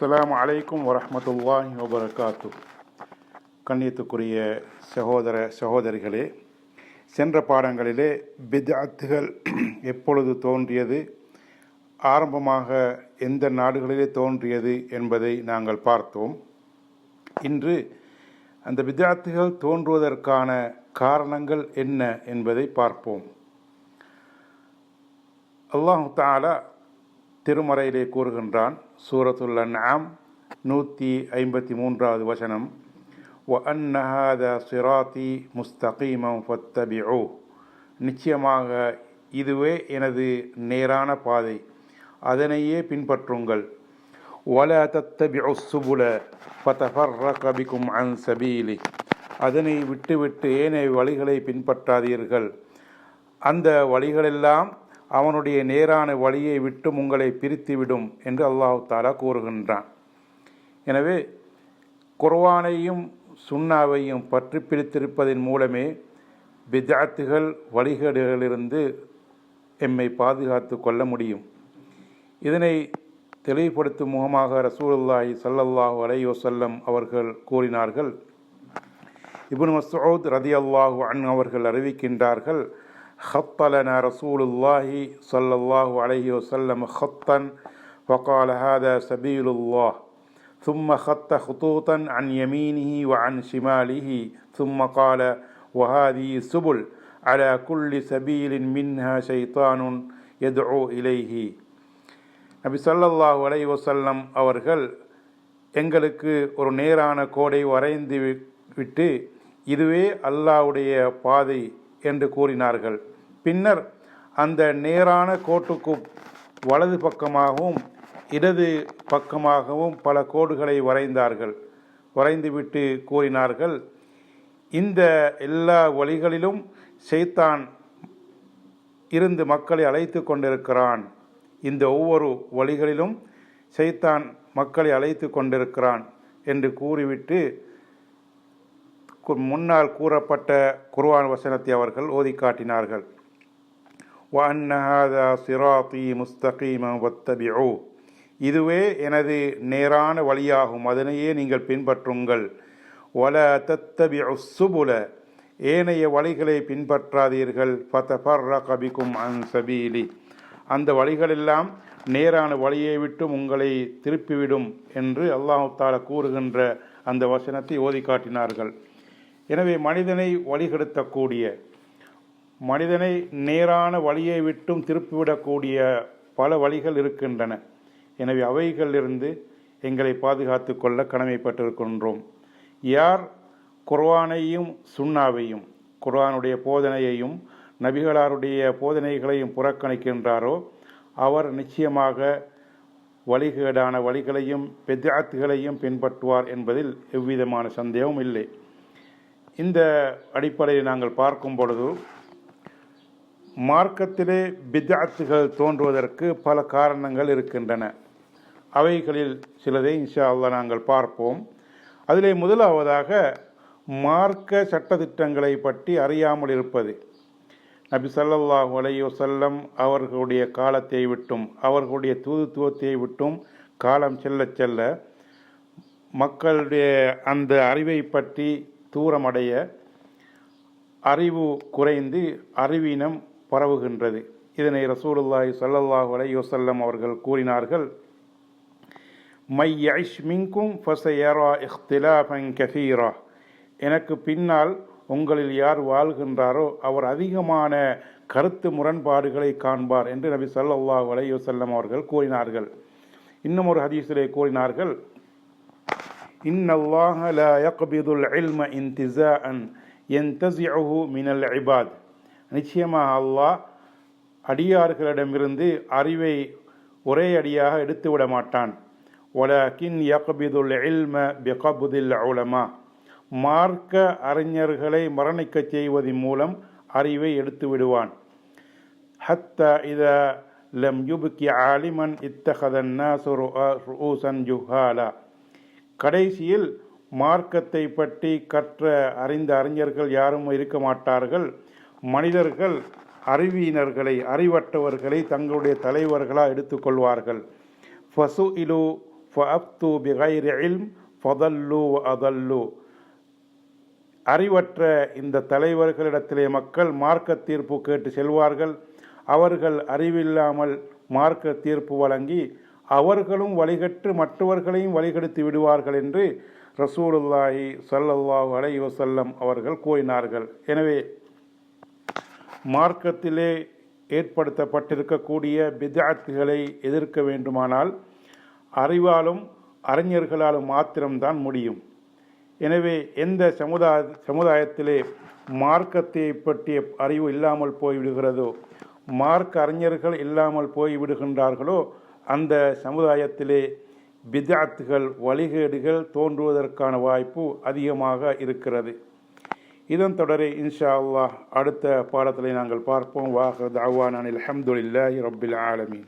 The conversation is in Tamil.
அஸ்லாம் அலைக்கும் வரஹ்மத்துல்லாஹி வபரகாத்து. கண்ணியத்துக்குரிய சகோதர சகோதரிகளே சென்ற பாடங்களிலே பித்அத்துகள் எப்பொழுது தோன்றியது ஆரம்பமாக எந்த நாடுகளிலே தோன்றியது என்பதை நாங்கள் பார்த்தோம். இன்று அந்த பித்அத்துகள் தோன்றுவதற்கான காரணங்கள் என்ன என்பதை பார்ப்போம். அல்லாஹு தாலா திருமறையிலே கூறுகின்றான் சூரத்துல் அன்ஆம் நூற்றி ஐம்பத்தி மூன்றாவது வசனம். வ அன்னஹாத சிராத்தி முஸ்தகீமம் ஓ நிச்சயமாக இதுவே எனது நேரான பாதை. அதனையே பின்பற்றுங்கள். வல தத்தபிஉ சுபுல ஃபதஃபர்ரக கபிக்கும் அன் சபீலி. அதனை விட்டுவிட்டு ஏனைய வழிகளை பின்பற்றாதீர்கள். அந்த வழிகளெல்லாம் அவனுடைய நேரான வழியை விட்டு உங்களை பிரித்துவிடும் என்று அல்லாஹு தாலா கூறுகின்றான். எனவே குர்வானையும் சுண்ணாவையும் பற்றி பிரித்திருப்பதன் மூலமே பிதாத்துகள் வழிகேடுகளிலிருந்து எம்மை பாதுகாத்து கொள்ள முடியும். இதனை தெளிவுபடுத்தும் முகமாக ரசூலுல்லாஹி சல்லல்லாஹு அலைஹி வஸல்லம் அவர்கள் கூறினார்கள். இபுன் மசூத் ரதி அல்லாஹு அன் அவர்கள் அறிவிக்கின்றார்கள் خط لنا رسول الله صلى الله عليه وسلم خطا وقال هذا سبيل الله ثم خط خطوطا عن يمينه وعن شماله ثم قال وهذه سبل على كل سبيل منها شيطان يدعو إليه நபி சல்லல்லாஹு அலை வசல்லம் அவர்கள் எங்களுக்கு ஒரு நேரான கோடை வரைந்து விட்டு இதுவே அல்லாவுடைய பாதை என்று கூறினார்கள். பின்னர் அந்த நேரான கோட்டுக்கு வலது பக்கமாகவும் இடது பக்கமாகவும் பல கோடுகளை வரைந்தார்கள். வரைந்துவிட்டு கூறினார்கள் இந்த எல்லா வழிகளிலும் செய்தான் இருந்து மக்களை அழைத்து கொண்டிருக்கிறான். இந்த ஒவ்வொரு வழிகளிலும் செய்தான் மக்களை அழைத்து கொண்டிருக்கிறான் என்று கூறிவிட்டு முன்னால் கூறப்பட்ட குர்வான் வசனத்தை அவர்கள் ஓதி காட்டினார்கள். வன்னஹாதா சிராத்தி முஸ்தகீம வத்தபிஓ இதுவே எனது நேரான வழியாகும். அதனையே நீங்கள் பின்பற்றுங்கள். வல தத்தபி சுபுல ஏனைய வழிகளை பின்பற்றாதீர்கள். ஃபதஃபர்ர கபிக்கும் அன் சபீலி. அந்த வழிகளெல்லாம் நேரான வழியை விட்டு உங்களை திருப்பிவிடும் என்று அல்லாஹு தாலா கூறுகின்ற அந்த வசனத்தை ஓதி காட்டினார்கள். எனவே மனிதனை வழிகெடுத்தக்கூடிய மனிதனை நேரான வழியை விட்டும் திருப்பிவிடக்கூடிய பல வழிகள் இருக்கின்றன. எனவே அவைகளிலிருந்து எங்களை பாதுகாத்து கொள்ள கடமைப்பட்டிருக்கின்றோம். யார் குர்வானையும் சுண்ணாவையும் குர்வானுடைய போதனையையும் நபிகளாருடைய போதனைகளையும் புறக்கணிக்கின்றாரோ அவர் நிச்சயமாக வழிகேடான வழிகளையும் பெத்தாத்துகளையும் பின்பற்றுவார் என்பதில் எவ்விதமான சந்தேகமும் இல்லை. இந்த அடிப்படையில் நாங்கள் பார்க்கும் பொழுது மார்க்கத்திலே பித்தாத்துகள் தோன்றுவதற்கு பல காரணங்கள் இருக்கின்றன. அவைகளில் சிலதை இன்ஷா அல்லா நாங்கள் பார்ப்போம். அதிலே முதலாவதாக மார்க்க சட்டத்திட்டங்களை பற்றி அறியாமல் இருப்பது. நபி சல்லாஹ் அலையோ செல்லம் அவர்களுடைய காலத்தை விட்டும் அவர்களுடைய தூதுத்துவத்தை விட்டும் காலம் செல்ல செல்ல மக்களுடைய அந்த அறிவை பற்றி தூரமடைய அறிவு குறைந்து அறிவீனம் பரவுகின்றது. இதனை ரசூலுல்லாஹி சல்லல்லாஹு அலை வஸல்லம் அவர்கள் கூறினார்கள். மை யஷ் மின்கும் ஃபசயரா இஹ்திலாஃபன் கஃபீரா எனக்கு பின்னால் உங்களில் யார் வாழ்கின்றாரோ அவர் அதிகமான கருத்து முரண்பாடுகளை காண்பார் என்று நபி சல்லாஹ் அலையுசல்லம் அவர்கள் கூறினார்கள். இன்னும் ஒரு ஹதீஸிலே கூறினார்கள். இன்னல்லாஹ லா யக்பிதுல் இல்ம இன்திசாஅன் என்தசிஅஹு மினல் இபாத் நிச்சயமாக அல்லாஹ் அடியார்களிடமிருந்து அறிவை ஒரே அடியாக எடுத்து விட மாட்டான். ஒலகின் யக்பிதுல் இல்ம பிகபுதில் உலமா மார்க்க அறிஞர்களை மரணிக்கச் செய்வதன் மூலம் அறிவை எடுத்து விடுவான். ஹத்த இத லம் யுபுக்கி ஆலிமன் இத்தகதன் ரூசன் ஜுஹாலா கடைசியில் மார்க்கத்தை பற்றி கற்ற அறிந்த அறிஞர்கள் யாரும் இருக்க மாட்டார்கள். மனிதர்கள் அறிவியினர்களை அறிவற்றவர்களை தங்களுடைய தலைவர்களாக எடுத்துக்கொள்வார்கள் ஃபசு இலு ஃபப்து பிகைரி இல்ம் ஃபதல்லு அதல்லு அறிவற்ற இந்த தலைவர்களிடத்திலே மக்கள் மார்க்க தீர்ப்பு கேட்டு செல்வார்கள். அவர்கள் அறிவில்லாமல் மார்க்க தீர்ப்பு வழங்கி அவர்களும் வழிகட்டு மற்றவர்களையும் வழிகெடுத்து விடுவார்கள் என்று ரசூலுல்லாஹி சல்லல்லாஹு அலை வசல்லம் அவர்கள் கூறினார்கள். எனவே மார்க்கத்திலே ஏற்படுத்தப்பட்டிருக்கக்கூடிய பிதாத்துகளை எதிர்க்க வேண்டுமானால் அறிவாலும் அறிஞர்களாலும் மாத்திரம்தான் முடியும். எனவே எந்த சமுதாய சமுதாயத்திலே மார்க்கத்தை பற்றிய அறிவு இல்லாமல் போய்விடுகிறதோ மார்க்க அறிஞர்கள் இல்லாமல் போய்விடுகின்றார்களோ அந்த சமுதாயத்திலே பிதாத்துகள் வழிகேடுகள் தோன்றுவதற்கான வாய்ப்பு அதிகமாக இருக்கிறது. இதன் தொடரை இன்ஷா அல்லாஹ் அடுத்த பாடத்திலே நாங்கள் பார்ப்போம். வாஹத் தாவான் அனில் அஹமதுல்லாஹி ரபில் ஆலமீன்.